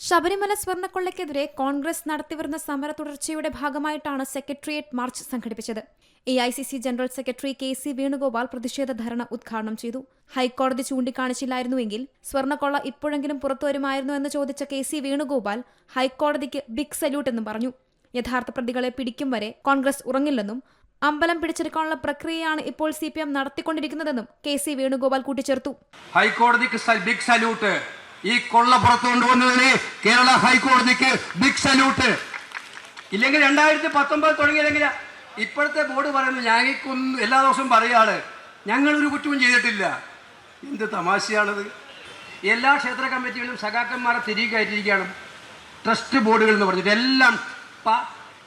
ശബരിമല സ്വർണക്കൊള്ളയ്ക്കെതിരെ കോൺഗ്രസ് നടത്തിവരുന്ന സമര തുടർച്ചയുടെ ഭാഗമായിട്ടാണ് സെക്രട്ടേറിയറ്റ് മാർച്ച് സംഘടിപ്പിച്ചത്. A I C C general secretary K C Venugopal പ്രതിഷേധ ധർണ ഉദ്ഘാടനം ചെയ്തു. ഹൈക്കോടതി ചൂണ്ടിക്കാണിച്ചില്ലായിരുന്നുവെങ്കിൽ സ്വർണക്കൊള്ള ഇപ്പോഴെങ്കിലും പുറത്തുവരുമായിരുന്നു എന്ന് ചോദിച്ച കെ സി വേണുഗോപാൽ ഹൈക്കോടതിക്ക് ബിഗ് സല്യൂട്ട് എന്നും പറഞ്ഞു. യഥാർത്ഥ പ്രതികളെ പിടിക്കും വരെ കോൺഗ്രസ് ഉറങ്ങില്ലെന്നും അമ്പലം പിടിച്ചെടുക്കാനുള്ള പ്രക്രിയയാണ് ഇപ്പോൾ സി പി എം നടത്തിക്കൊണ്ടിരിക്കുന്നതെന്നും കെ സി വേണുഗോപാൽ കൂട്ടിച്ചേർത്തു. ഹൈക്കോടതിക്ക് ബിഗ് സല്യൂട്ട് ഈ കൊള്ള പുറത്തു കേരള ഹൈക്കോടതിക്ക് ബിഗ് സല്യൂട്ട് ഇല്ലെങ്കിൽ രണ്ടായിരത്തി പത്തൊമ്പത് തുടങ്ങിയില്ലെങ്കിൽ ഇപ്പോഴത്തെ ബോർഡ് പറയുന്നു ഞങ്ങൾക്കൊന്നും എല്ലാ ദിവസവും പറയാണ് ഞങ്ങളൊരു കുറ്റവും ചെയ്തിട്ടില്ല. എന്ത് തമാശയാണത്. എല്ലാ ക്ഷേത്ര കമ്മിറ്റികളും സഖാക്കന്മാരെ തിരികെ കയറ്റിയിരിക്കുകയാണ് ട്രസ്റ്റ് ബോർഡുകൾ എന്ന് പറഞ്ഞിട്ട്. എല്ലാം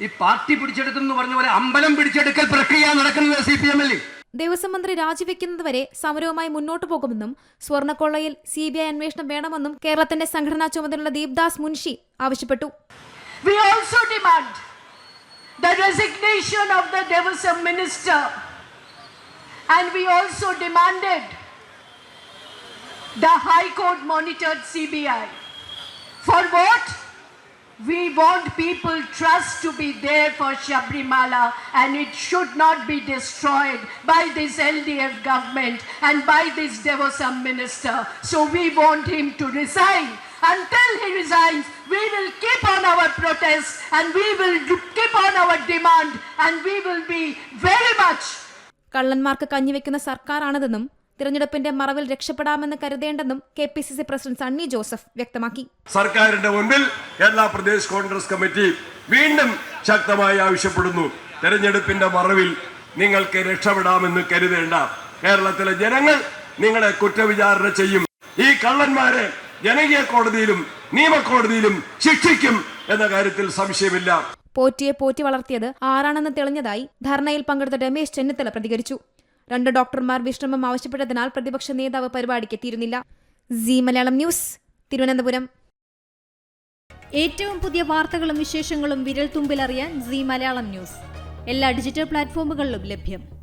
ഈ പാർട്ടി പിടിച്ചെടുക്കുന്നു പറഞ്ഞ പോലെ അമ്പലം പിടിച്ചെടുക്കൽ പ്രക്രിയ നടക്കുന്നത് സി പി എമ്മിൽ ദേവസ്വം മന്ത്രി രാജിവെക്കുന്നതുവരെ സമരവുമായി മുന്നോട്ടു പോകുമെന്നും സ്വർണക്കൊള്ളയിൽ സി ബി ഐ അന്വേഷണം വേണമെന്നും കേരളത്തിന്റെ സംഘടനാ ചുമതലയുള്ള ദീപ്ദാസ് മുൻഷി ആവശ്യപ്പെട്ടു We also demand the resignation of the Devasam minister. And we also demanded the High Court monitored CBI. For what? We want people trust to be there for Shabrimala and it should not be destroyed by this LDF government and by this Devasam minister. So we want him to resign. Until he resigns, we will keep on our protest and we will do- keep on our demand and we will be very much കള്ളന്മാർക്ക് കഞ്ഞിവെക്കുന്ന സർക്കാരാണിതെന്നും തിരഞ്ഞെടുപ്പിന്റെ മറവിൽ രക്ഷപ്പെടാമെന്ന് കരുതേണ്ടെന്നും K P C C president Sunny Joseph വ്യക്തമാക്കി. സർക്കാരിന്റെ മുൻപിൽ Kerala Pradesh Congress committee വീണ്ടും ശക്തമായി ആവശ്യപ്പെടുന്നു. തെരഞ്ഞെടുപ്പിന്റെ മറവിൽ നിങ്ങൾക്ക് രക്ഷപ്പെടാമെന്ന് കരുതേണ്ട. കേരളത്തിലെ ജനങ്ങൾ നിങ്ങളെ കുറ്റവിചാരണ ചെയ്യും. ഈ കള്ളന്മാരെ ജനകീയ കോടതിയിലും നിയമക്കോടതിയിലും ശിക്ഷിക്കും എന്ന കാര്യത്തിൽ സംശയമില്ല. പോറ്റിയെ പോറ്റി വളർത്തിയത് ആരാണെന്ന് തെളിഞ്ഞതായി ധർണയിൽ പങ്കെടുത്ത രമേശ് ചെന്നിത്തല പ്രതികരിച്ചു. രണ്ട് ഡോക്ടർമാർ വിശ്രമം ആവശ്യപ്പെട്ടതിനാൽ പ്രതിപക്ഷ നേതാവ് പരിപാടിക്ക് എത്തിയിരുന്നില്ല. C Malayalam news Thiruvananthapuram. ഏറ്റവും പുതിയ വാർത്തകളും വിശേഷങ്ങളും വിരൽ തുമ്പിലറിയാൻ സി മലയാളം ന്യൂസ്. എല്ലാ ഡിജിറ്റൽ പ്ലാറ്റ്ഫോമുകളിലും ലഭ്യം.